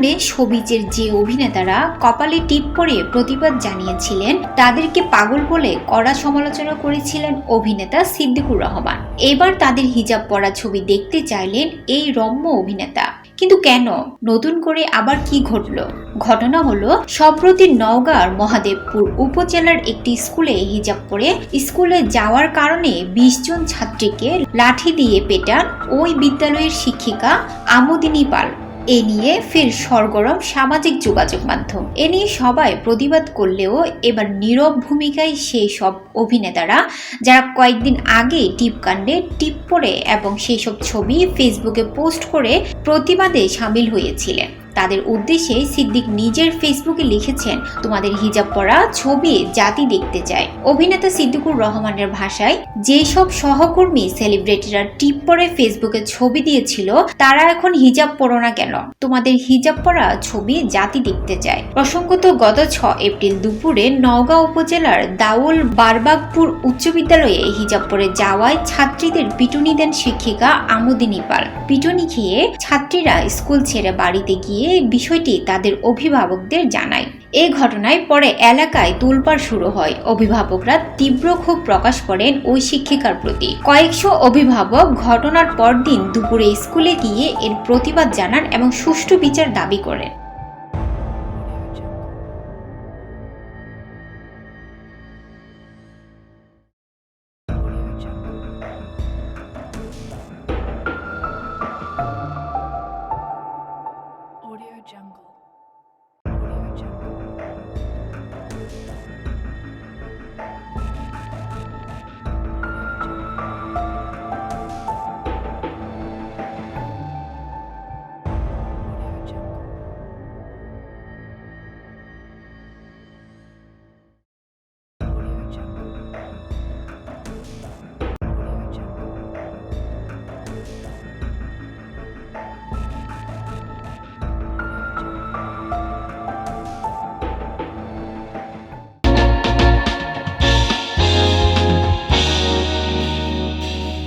কাণ্ডে সবিজের যে অভিনেতারা কপালে টিপ পরে প্রতিবাদ জানিয়েছিলেন, তাদেরকে পাগল বলে কড়া সমালোচনা করেছিলেন অভিনেতা সিদ্দিকুর রহমান। এবার তাদের হিজাব পরা ছবি দেখতে চাইলেন এই রম্য অভিনেতা। কিন্তু কেন? নতুন করে আবার কি ঘটলো? ঘটনা হলো, সম্প্রতি নওগাঁর মহাদেবপুর উপজেলার একটি স্কুলে হিজাব পরে স্কুলে যাওয়ার কারণে বিশ জন ছাত্রীকে লাঠি দিয়ে পেটান ওই বিদ্যালয়ের শিক্ষিকা আমোদিনী পাল। এ নিয়ে ফের সরগরম সামাজিক যোগাযোগ মাধ্যম। এ নিয়ে সবাই প্রতিবাদ করলেও এবার নীরব ভূমিকায় সেই সব অভিনেতারা, যারা কয়েকদিন আগে টিপকাণ্ডে টিপ পরে এবং সেই সব ছবি ফেসবুকে পোস্ট করে প্রতিবাদে সামিল হয়েছিলেন। তাদের উদ্দেশ্যে সিদ্দিক নিজের ফেসবুকে লিখেছেন, তোমাদের হিজাব পরা ছবি জাতি দেখতে চায়। অভিনেতা সিদ্দিকুর রহমানের ভাষায়, যেসব সহকর্মী সেলিব্রিটিরা টিপ পরে ফেসবুকে ছবি দিয়েছিল, তারা এখন হিজাব পরো না কেন? তোমাদের হিজাব পরা ছবি জাতি দেখতে চায়। প্রসঙ্গত গত ছ এপ্রিল দুপুরে নওগাঁ উপজেলার দাউল বারবাগপুর উচ্চ বিদ্যালয়ে হিজাব পরে যাওয়ায় ছাত্রীদের পিটুনি দেন শিক্ষিকা আমোদিনী পাল পিটুনি খেয়ে ছাত্রীরা স্কুল ছেড়ে বাড়িতে গিয়ে বিষয়টি তাদের অভিভাবকদের জানায়। এই ঘটনায় পরে এলাকায় তোলপাড় শুরু হয়। অভিভাবকরা তীব্র ক্ষোভ প্রকাশ করেন ওই শিক্ষিকার প্রতি। কয়েকশো অভিভাবক ঘটনার পরদিন দুপুরে স্কুলে গিয়ে এর প্রতিবাদ জানান এবং সুষ্ঠু বিচার দাবি করেন।